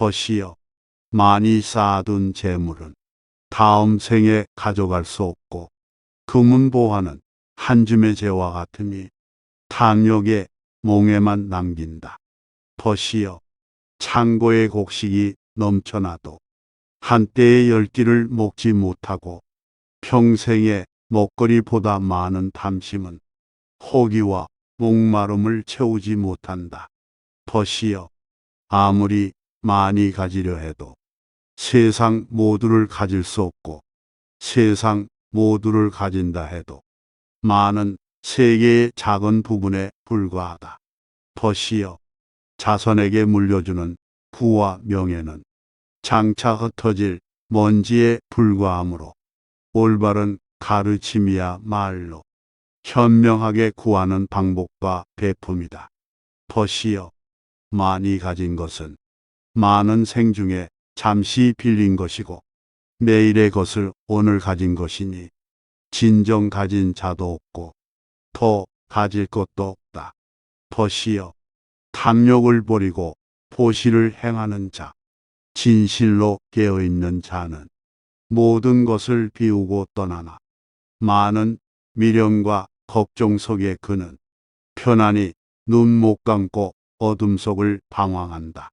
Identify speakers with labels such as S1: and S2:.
S1: 벗이여 많이 쌓아둔 재물은 다음 생에 가져갈 수 없고 금은 보화는 한 줌의 재와 같으니 탐욕의 몽에만 남긴다. 벗이여 창고의 곡식이 넘쳐나도 한때의 열기를 먹지 못하고 평생의 먹거리보다 많은 탐심은 호기와 목마름을 채우지 못한다. 벗이여 아무리 많이 가지려 해도 세상 모두를 가질 수 없고 세상 모두를 가진다 해도 많은 세계의 작은 부분에 불과하다. 벗이여 자손에게 물려주는 부와 명예는 장차 흩어질 먼지에 불과하므로 올바른 가르침이야 말로 현명하게 구하는 방법과 배품이다. 벗이여 많이 가진 것은 많은 생 중에 잠시 빌린 것이고 내일의 것을 오늘 가진 것이니 진정 가진 자도 없고 더 가질 것도 없다. 벗이여 탐욕을 버리고 보시를 행하는 자 진실로 깨어있는 자는 모든 것을 비우고 떠나나 많은 미련과 걱정 속에 그는 편안히 눈 못 감고 어둠 속을 방황한다.